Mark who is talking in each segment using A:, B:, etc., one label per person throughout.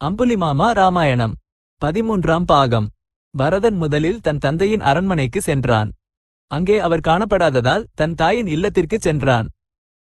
A: அம்புலிமாமா ராமாயணம் பதிமூன்றாம் பாகம். பரதன் முதலில் தன் தந்தையின் அரண்மனைக்கு சென்றான். அங்கே அவர் காணப்படாததால் தன் தாயின் இல்லத்திற்குச் சென்றான்.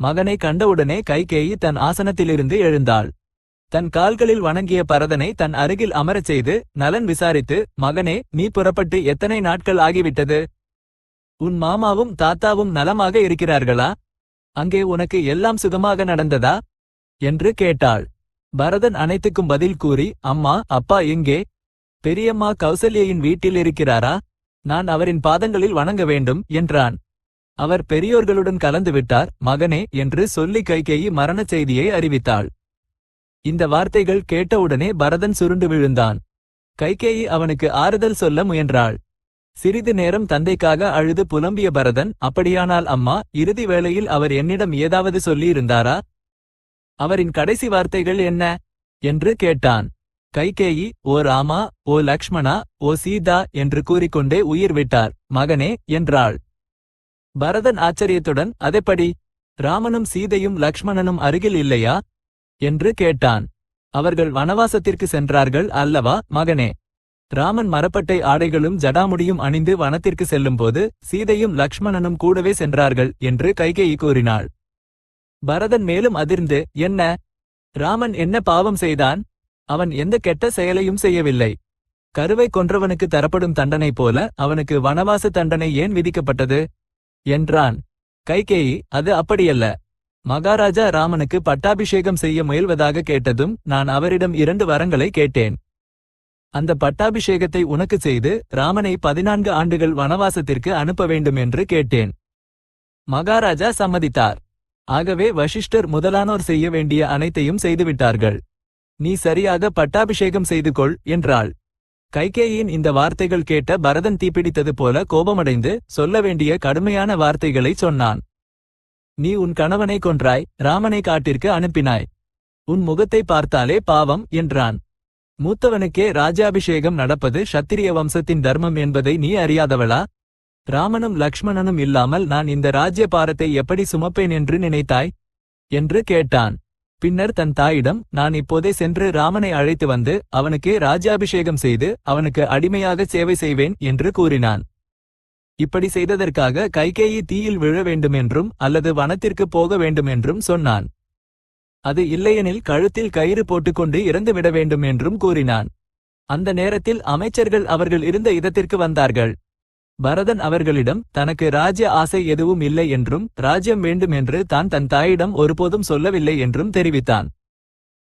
A: மகனை கண்டவுடனே கைகேயி தன் ஆசனத்திலிருந்து எழுந்தாள். தன் கால்களில் வணங்கிய பரதனை தன் அருகில் அமரச் செய்து நலன் விசாரித்து மகனே நீ புறப்பட்டு எத்தனை நாட்கள் ஆகிவிட்டது? உன் மாமாவும் தாத்தாவும் நலமாக இருக்கிறார்களா? அங்கே உனக்கு எல்லாம் சுகமாக நடந்ததா? என்று கேட்டாள். பரதன் அனைத்துக்கும் பதில் கூறி அம்மா அப்பா எங்கே? பெரியம்மா கௌசல்யின் வீட்டில் இருக்கிறாரா நான் அவரின் பாதங்களில் வணங்க வேண்டும் என்றான். அவர் பெரியோர்களுடன் கலந்து விட்டார். மகனே என்று சொல்லி கைகேயி மரணச் செய்தியை அறிவித்தாள். இந்த வார்த்தைகள் கேட்டவுடனே பரதன் சுருண்டு விழுந்தான். கைகேயி அவனுக்கு ஆறுதல் சொல்ல முயன்றாள். சிறிது நேரம் தந்தைக்காக அழுது புலம்பிய பரதன் அப்படியானால் அம்மா இறுதி வேளையில் அவர் என்னிடம் ஏதாவது சொல்லியிருந்தாரா? அவரின் கடைசி வார்த்தைகள் என்ன? என்று கேட்டான். கைகேயி ஓ ராமா ஓ லக்ஷ்மணா ஓ சீதா என்று கூறிக்கொண்டே உயிர் விட்டார். மகனே என்றாள். பரதன் ஆச்சரியத்துடன் அதைப்படி? ராமனும் சீதையும் லக்ஷ்மணனும் அருகில் இல்லையா? என்று கேட்டான். அவர்கள் வனவாசத்திற்கு சென்றார்கள் அல்லவா மகனே? ராமன் மரப்பட்டை ஆடைகளும் ஜடாமுடியும் அணிந்து வனத்திற்கு செல்லும்போது சீதையும் லக்ஷ்மணனும் கூடவே சென்றார்கள் என்று கைகேயி கூறினாள். பரதன் மேலும் அதிர்ந்து என்ன? ராமன் என்ன பாவம் செய்தான்? அவன் எந்த கெட்ட செயலையும் செய்யவில்லை. கருவை கொன்றவனுக்கு தரப்படும் தண்டனை போல அவனுக்கு வனவாச தண்டனை ஏன் விதிக்கப்பட்டது? என்றான். கைகேயி அது அப்படியல்ல. மகாராஜா ராமனுக்கு பட்டாபிஷேகம் செய்ய முயல்வதாக கேட்டதும் நான் அவரிடம் இரண்டு வரங்களை கேட்டேன். அந்த பட்டாபிஷேகத்தை உனக்கு செய்து ராமனை பதினான்கு ஆண்டுகள் வனவாசத்திற்கு அனுப்ப வேண்டும் என்று கேட்டேன். மகாராஜா சம்மதித்தார். ஆகவே வசிஷ்டர் முதலானோர் செய்ய வேண்டிய அனைத்தையும் செய்துவிட்டார்கள். நீ சரியாக பட்டாபிஷேகம் செய்து கொள் என்றாள். கைகேயின் இந்த வார்த்தைகள் கேட்ட பரதன் தீப்பிடித்தது போல கோபமடைந்து சொல்ல வேண்டிய கடுமையான வார்த்தைகளை சொன்னான். நீ உன் கணவனை கொன்றாய் ராமனை காட்டிற்கு அனுப்பினாய். உன் முகத்தை பார்த்தாலே பாவம் என்றான். மூத்தவனுக்கே ராஜாபிஷேகம் நடப்பது சத்திரிய வம்சத்தின் தர்மம் என்பதை நீ அறியாதவளா? ராமனும் லக்ஷ்மணனும் இல்லாமல் நான் இந்த ராஜ்ய பாரத்தை எப்படி சுமப்பேன் என்று நினைத்தாய்? என்று கேட்டான். பின்னர் தன் தாயிடம் நான் இப்போதே சென்று ராமனை அழைத்து வந்து அவனுக்கு ராஜ்யாபிஷேகம் செய்து அவனுக்கு அடிமையாக சேவை செய்வேன் என்று கூறினான். இப்படி செய்ததற்காக கைகேயி தீயில் விழ வேண்டுமென்றும் அல்லது வனத்திற்கு போக வேண்டுமென்றும் சொன்னான். அது இல்லையெனில் கழுத்தில் கயிறு போட்டுக்கொண்டு இறந்துவிட வேண்டும் என்றும் கூறினான். அந்த நேரத்தில் அமைச்சர்கள் அவர்கள் இருந்த இடத்திற்கு வந்தார்கள். பரதன் அவர்களிடம் தனக்கு ராஜ்ய ஆசை எதுவும் இல்லை என்றும் ராஜ்யம் வேண்டும் என்று தான் தன் தாயிடம் ஒருபோதும் சொல்லவில்லை என்றும் தெரிவித்தான்.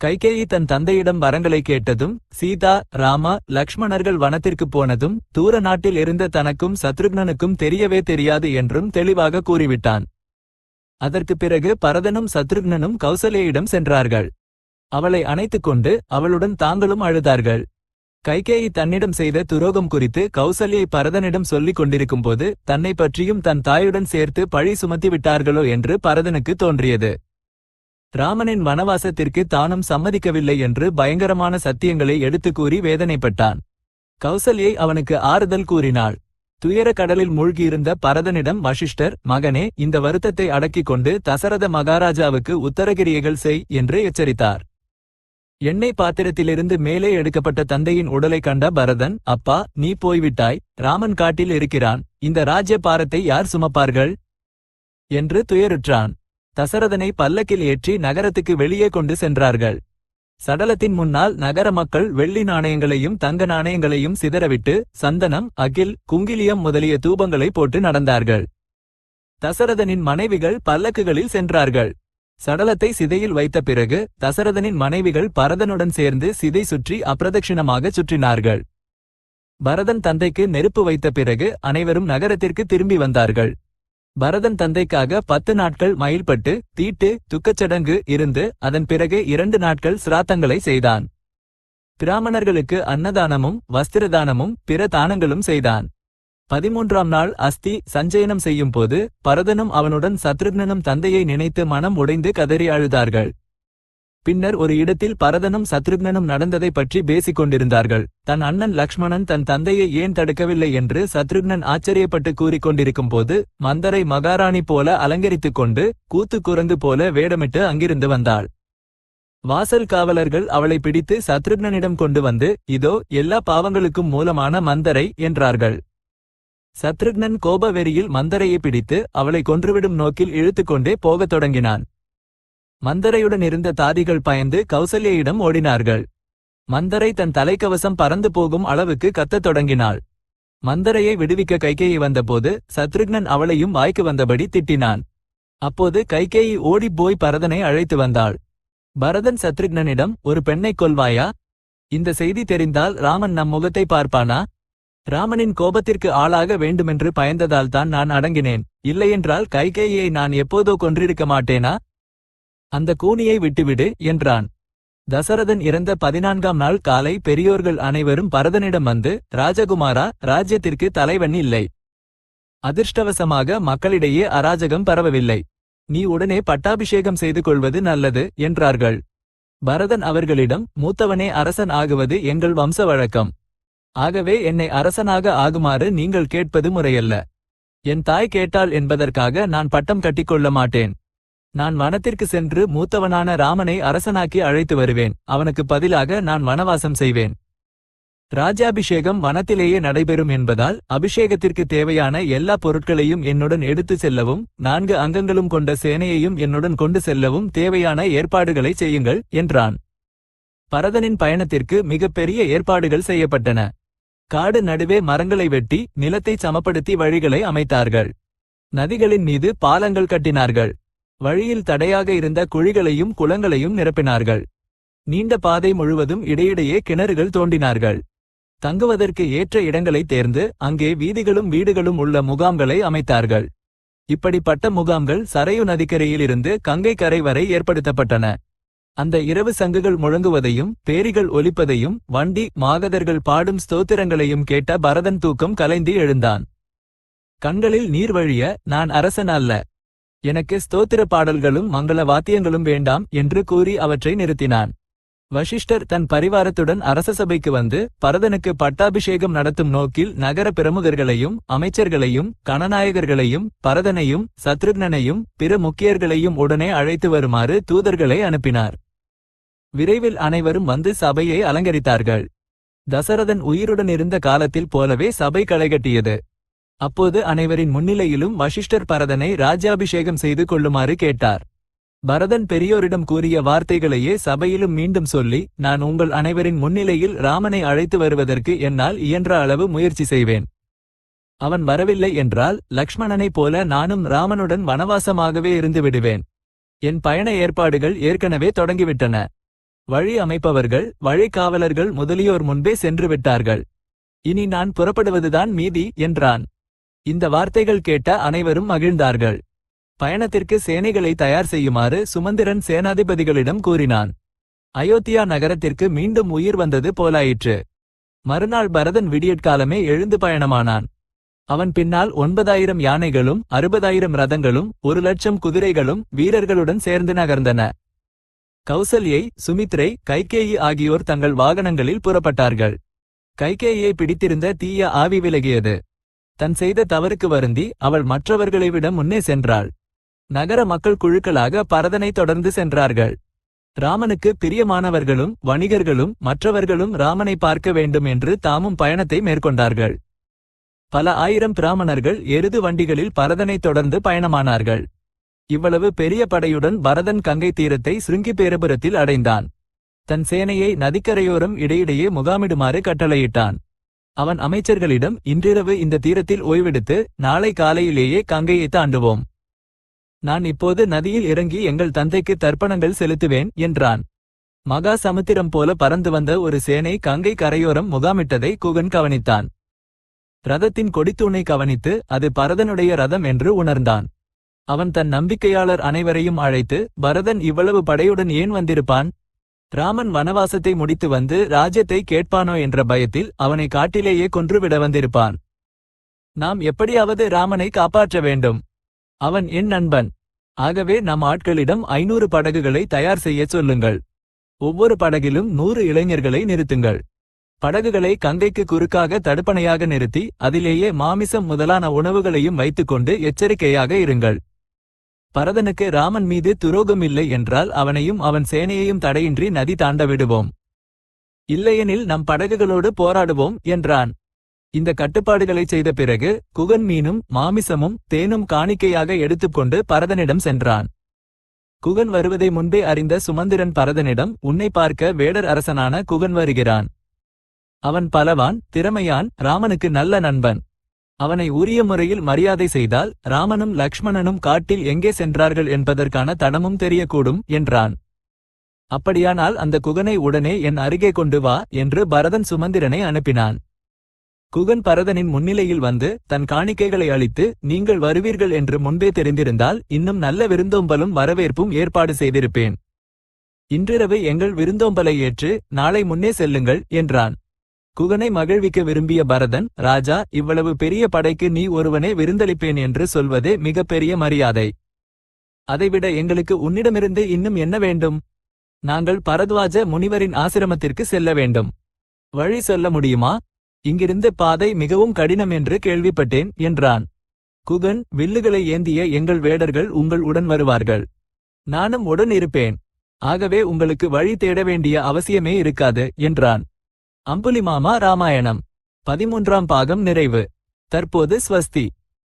A: கைகேயி தன் தந்தையிடம் வரங்களை கேட்டதும் சீதா ராமா லக்ஷ்மணர்கள் வனத்திற்கு போனதும் தூர நாட்டில் இருந்த தனக்கும் சத்ருக்னனுக்கும் தெரியவே தெரியாது என்றும் தெளிவாக கூறிவிட்டான். அதற்கு பிறகு பரதனும் சத்ருக்னனும் கௌசலேயிடம் சென்றார்கள். அவளை அணைத்துக் கொண்டு அவளுடன் தாங்களும் அழுதார்கள். கைகேயி தன்னிடம் செய்த துரோகம் குறித்து கௌசல்யை பரதனிடம் சொல்லிக் கொண்டிருக்கும்போது தன்னை பற்றியும் தன் தாயுடன் சேர்த்து பழி சுமத்தி விட்டார்களோ என்று பரதனுக்கு தோன்றியது. ராமனின் வனவாசத்திற்கு தானும் சம்மதிக்கவில்லை என்று பயங்கரமான சத்தியங்களை எடுத்துக் கூறி வேதனைப்பட்டான். கௌசல்யை அவனுக்கு ஆறுதல் கூறினாள். துயர கடலில் மூழ்கியிருந்த பரதனிடம் வசிஷ்டர் மகனே இந்த வருத்தத்தை அடக்கிக் கொண்டு தசரத மகாராஜாவுக்கு உத்தரகிரியைகள் செய் என்று எச்சரித்தார். எண்ணெய் பாத்திரத்திலிருந்து மேலே எடுக்கப்பட்ட தந்தையின் உடலை கண்ட பரதன் அப்பா நீ போய்விட்டாய். ராமன் காட்டில் இருக்கிறான். இந்த ராஜ்ய பாரத்தை யார் சுமப்பார்கள் என்று துயருற்றான். தசரதனை பல்லக்கில் ஏற்றி நகரத்துக்கு வெளியே கொண்டு சென்றார்கள். சடலத்தின் முன்னால் நகர மக்கள் வெள்ளி நாணயங்களையும் தங்க நாணயங்களையும் சிதறவிட்டு சந்தனம் அகில் குங்கிலியம் முதலிய தூபங்களை போட்டு நடந்தார்கள். தசரதனின் மனைவிகள் பல்லக்குகளில் சென்றார்கள். சடலத்தை சிதையில் வைத்த பிறகு தசரதனின் மனைவிகள் பரதனுடன் சேர்ந்து சிதை சுற்றி அப்பிரதட்சிணமாகச் சுற்றினார்கள். பரதன் தந்தைக்கு நெருப்பு வைத்த பிறகு அனைவரும் நகரத்திற்கு திரும்பி வந்தார்கள். பரதன் தந்தைக்காக பத்து நாட்கள் மயில்பட்டு தீட்டு துக்கச்சடங்கு இருந்து அதன் பிறகு இரண்டு நாட்கள் சிராத்தங்களை செய்தான். பிராமணர்களுக்கு அன்னதானமும் வஸ்திரதானமும் பிற தானங்களும் செய்தான். பதிமூன்றாம் நாள் அஸ்தி சஞ்சயனம் செய்யும் போது பரதனும் அவனுடன் சத்ருக்னனும் தந்தையை நினைத்து மனம் உடைந்து கதறி அழுதார்கள். பின்னர் ஒரு இடத்தில் பரதனும் சத்ருக்னனும் நடந்ததை பற்றி பேசிக் கொண்டிருந்தார்கள் தன் அண்ணன் லக்ஷ்மணன் தன் தந்தையை ஏன் தடுக்கவில்லை என்று சத்ருக்னன் ஆச்சரியப்பட்டு கூறிக்கொண்டிருக்கும் போது மந்தரை மகாராணி போல அலங்கரித்துக் கொண்டு கூத்து குரங்கு போல வேடமிட்டு அங்கிருந்து வந்தாள். வாசல் காவலர்கள் அவளை பிடித்து சத்ருக்னனிடம் கொண்டு வந்து இதோ எல்லா பாவங்களுக்கும் மூலமான மந்தரை என்றார்கள். சத்ருக்னன் கோபவெறியில் மந்தரையை பிடித்து அவளை கொன்றுவிடும் நோக்கில் இழுத்துக்கொண்டே போகத் தொடங்கினான். மந்தரையுடன் இருந்த தாதிகள் பயந்து கௌசல்யிடம் ஓடினார்கள். மந்தரை தன் தலைக்கவசம் பறந்து போகும் அளவுக்கு கத்தத் தொடங்கினாள். மந்தரையை விடுவிக்க கைகேயி வந்தபோது சத்ருக்னன் அவளையும் வாய்க்கு வந்தபடி திட்டினான். அப்போது கைகேயி ஓடிப்போய் பரதனை அழைத்து வந்தாள். பரதன் சத்ருக்னனிடம் ஒரு பெண்ணைக் கொல்வாயா? இந்த செய்தி தெரிந்தால் ராமன் நம் முகத்தை பார்ப்பானா? ராமனின் கோபத்திற்கு ஆளாக வேண்டுமென்று பயந்ததால் தான் நான் அடங்கினேன். இல்லையென்றால் கைகேயை நான் எப்போதோ கொன்றிருக்க மாட்டேனா? அந்த கூனியை விட்டுவிடு என்றான். தசரதன் இறந்த பதினான்காம் நாள் காலை பெரியோர்கள் அனைவரும் பரதனிடம் வந்து ராஜகுமாரா ராஜ்யத்திற்கு தலைவன் இல்லை. அதிர்ஷ்டவசமாக மக்களிடையே அராஜகம் பரவவில்லை. நீ உடனே பட்டாபிஷேகம் செய்து கொள்வது நல்லது என்றார்கள். பரதன் அவர்களிடம் மூத்தவனே அரசன் ஆகுவது எங்கள் வம்ச வழக்கம். ஆகவே என்னை அரசனாக ஆகுமாறு நீங்கள் கேட்பது முறையல்ல. என் தாய் கேட்டாள் என்பதற்காக நான் பட்டம் கட்டிக்கொள்ள மாட்டேன். நான் வனத்திற்கு சென்று மூத்தவனான ராமனை அரசனாக்கி அழைத்து வருவேன். அவனுக்கு பதிலாக நான் வனவாசம் செய்வேன். ராஜாபிஷேகம் வனத்திலேயே நடைபெறும் என்பதால் அபிஷேகத்திற்கு தேவையான எல்லா பொருட்களையும் என்னுடன் எடுத்து செல்லவும் நான்கு அங்கங்களும் கொண்ட சேனையையும் என்னுடன் கொண்டு செல்லவும் தேவையான ஏற்பாடுகளை செய்யுங்கள் என்றான். பரதனின் பயணத்திற்கு மிகப்பெரிய ஏற்பாடுகள் செய்யப்பட்டன. காடு நடுவே மரங்களை வெட்டி நிலத்தை சமப்படுத்தி வழிகளை அமைத்தார்கள். நதிகளின் மீது பாலங்கள் கட்டினார்கள். வழியில் தடையாக இருந்த குழிகளையும் குளங்களையும் நிரப்பினார்கள். நீண்ட பாதை முழுவதும் இடையிடையே கிணறுகள் தோண்டினார்கள். தங்குவதற்கு ஏற்ற இடங்களை தேர்ந்து அங்கே வீதிகளும் வீடுகளும் உள்ள முகாம்களை அமைத்தார்கள். இப்படிப்பட்ட முகாம்கள் சரையு நதிக்கரையிலிருந்து கங்கை கரை வரை ஏற்படுத்தப்பட்டன. அந்த இரவு சங்குகள் முழங்குவதையும் பேரிகள் ஒலிப்பதையும் வண்டி மாகதர்கள் பாடும் ஸ்தோத்திரங்களையும் கேட்ட பரதன் தூக்கம் கலைந்து எழுந்தான். கண்களில் நீர் வழிய நான் அரசன் அல்ல. எனக்கு ஸ்தோத்திர பாடல்களும் மங்கள வாத்தியங்களும் வேண்டாம் என்று கூறி அவற்றை நிறுத்தினான். வசிஷ்டர் தன் பரிவாரத்துடன் அரச சபைக்கு வந்து பரதனுக்கு பட்டாபிஷேகம் நடத்தும் நோக்கில் நகர பிரமுகர்களையும் அமைச்சர்களையும் கணநாயகர்களையும் பரதனையும் சத்ருக்னனையும் பிற முக்கியர்களையும் உடனே அழைத்து வருமாறு தூதர்களை அனுப்பினார். விரைவில் அனைவரும் வந்து சபையை அலங்கரித்தார்கள். தசரதன் உயிருடன் இருந்த காலத்தில் போலவே சபை களைகட்டியது. அப்போது அனைவரின் முன்னிலையிலும் வசிஷ்டர் பரதனை ராஜ்யாபிஷேகம் செய்து கொள்ளுமாறு கேட்டார். பரதன் பெரியோரிடம் கூறிய வார்த்தைகளையே சபையிலும் மீண்டும் சொல்லி நான் உங்கள் அனைவரின் முன்னிலையில் ராமனை அழைத்து வருவதற்கு என்னால் இயன்ற அளவு முயற்சி செய்வேன். அவன் வரவில்லை என்றால் லக்ஷ்மணனைப் போல நானும் ராமனுடன் வனவாசமாகவே இருந்து விடுவேன். என் பயண ஏற்பாடுகள் ஏற்கனவே தொடங்கிவிட்டன. வழி அமைப்பவர்கள் வழிகாவலர்கள் முதலியோர் முன்பே சென்று விட்டார்கள். இனி நான் புறப்படுவதுதான் மீதி என்றான். இந்த வார்த்தைகள் கேட்ட அனைவரும் மகிழ்ந்தார்கள். பயணத்திற்கு சேனைகளை தயார் செய்யுமாறு சுமந்திரன் சேனாதிபதிகளிடம் கூறினான். அயோத்தியா நகரத்திற்கு மீண்டும் உயிர் வந்தது போலாயிற்று. மறுநாள் பரதன் விடியற்காலமே எழுந்து பயணமானான். அவன் பின்னால் ஒன்பதாயிரம் யானைகளும் அறுபதாயிரம் ரதங்களும் ஒரு லட்சம் குதிரைகளும் வீரர்களுடன் சேர்ந்து நகர்ந்தன. கௌசல்யை சுமித்ரை கைகேயி ஆகியோர் தங்கள் வாகனங்களில் புறப்பட்டார்கள். கைகேயை பிடித்திருந்த தீய ஆவி விலகியது. தன் செய்த தவறுக்கு வருந்தி அவள் மற்றவர்களை விட முன்னே சென்றாள். நகர மக்கள் குழுக்களாக பரதனை தொடர்ந்து சென்றார்கள். ராமனுக்கு பிரியமானவர்களும் வணிகர்களும் மற்றவர்களும் ராமனை பார்க்க வேண்டும் என்று தாமும் பயணத்தை மேற்கொண்டார்கள். பல ஆயிரம் பிராமணர்கள் எருது வண்டிகளில் பரதனை தொடர்ந்து பயணமானார்கள். இவ்வளவு பெரிய படையுடன் பரதன் கங்கை தீரத்தை சிருங்கிபேரபுரத்தில் அடைந்தான். தன் சேனையை நதிக்கரையோரம் இடையிடையே முகாமிடுமாறு கட்டளையிட்டான். அவன் அமைச்சர்களிடம் இன்றிரவு இந்த தீரத்தில் ஓய்வெடுத்து நாளை காலையிலேயே கங்கையை தாண்டுவோம். நான் இப்போது நதியில் இறங்கி எங்கள் தந்தைக்கு தர்ப்பணங்கள் செலுத்துவேன் என்றான். மகா சமுத்திரம் போல பறந்து வந்த ஒரு சேனை கங்கை கரையோரம் முகாமிட்டதை குகன் கவனித்தான். ரதத்தின் கொடித்தூணை கவனித்து அது பரதனுடைய ரதம் என்று உணர்ந்தான். அவன் தன் நம்பிக்கையாளர் அனைவரையும் அழைத்து பரதன் இவ்வளவு படையுடன் ஏன் வந்திருப்பான்? ராமன் வனவாசத்தை முடித்து வந்து ராஜ்யத்தை கேட்பானோ என்ற பயத்தில் அவனை காட்டிலேயே கொன்றுவிட வந்திருப்பான். நாம் எப்படியாவது ராமனை காப்பாற்ற வேண்டும். அவன் என் நண்பன். ஆகவே நம் ஆட்களிடம் ஐநூறு படகுகளை தயார் செய்யச் சொல்லுங்கள். ஒவ்வொரு படகிலும் நூறு இளைஞர்களை நிறுத்துங்கள். படகுகளை கங்கைக்கு குறுக்காக தடுப்பணையாக நிறுத்தி அதிலேயே மாமிசம் முதலான உணவுகளையும் வைத்துக்கொண்டு எச்சரிக்கையாக இருங்கள். பரதனுக்கு ராமன் மீது துரோகம் இல்லை என்றால் அவனையும் அவன் சேனையையும் தடையின்றி நதி தாண்ட விடுவோம். இல்லையெனில் நம் படகுகளோடு போராடுவோம் என்றான். இந்த கட்டுப்பாடுகளைச் செய்த பிறகு குகன் மீனும் மாமிசமும் தேனும் காணிக்கையாக எடுத்துக்கொண்டு பரதனிடம் சென்றான். குகன் வருவதை முன்பே அறிந்த சுமந்திரன் பரதனிடம் உன்னை பார்க்க வேடர் அரசனான குகன் வருகிறான். அவன் பலவான் திறமையான் ராமனுக்கு நல்ல நண்பன். அவனை உரிய முறையில் மரியாதை செய்தால் ராமனும் லக்ஷ்மணனும் காட்டில் எங்கே சென்றார்கள் என்பதற்கான தடமும் தெரியக்கூடும் என்றான். அப்படியானால் அந்த குகனை உடனே என் அருகே கொண்டு வா என்று பரதன் சுமந்திரனை அனுப்பினான். குகன் பரதனின் முன்னிலையில் வந்து தன் காணிக்கைகளை அளித்து நீங்கள் வருவீர்கள் என்று முன்பே தெரிந்திருந்தால் இன்னும் நல்ல விருந்தோம்பலும் வரவேற்பும் ஏற்பாடு செய்திருப்பேன். இன்றிரவு எங்கள் விருந்தோம்பலை ஏற்று நாளை முன்னே செல்லுங்கள் என்றான். குகனை மகிழ்விக்க விரும்பிய பரதன் ராஜா இவ்வளவு பெரிய படைக்கு நீ ஒருவனே விருந்தளிப்பேன் என்று சொல்வதே மிகப்பெரிய மரியாதை. அதைவிட எங்களுக்கு உன்னிடமிருந்து இன்னும் என்ன வேண்டும்? நாங்கள் பரத்வாஜ முனிவரின் ஆசிரமத்திற்கு செல்ல வேண்டும். வழி சொல்ல முடியுமா? இங்கிருந்து பாதை மிகவும் கடினம் என்று கேள்விப்பட்டேன் என்றான். குகன் வில்லுகளை ஏந்திய எங்கள் வேடர்கள் உங்கள் உடன் வருவார்கள். நானும் உடன் இருப்பேன். ஆகவே உங்களுக்கு வழி தேட வேண்டிய அவசியமே இருக்காது என்றான். அம்புலிமாமா ராமாயணம். பதிமூன்றாம் பாகம் நிறைவு. தற்போது ஸ்வஸ்தி.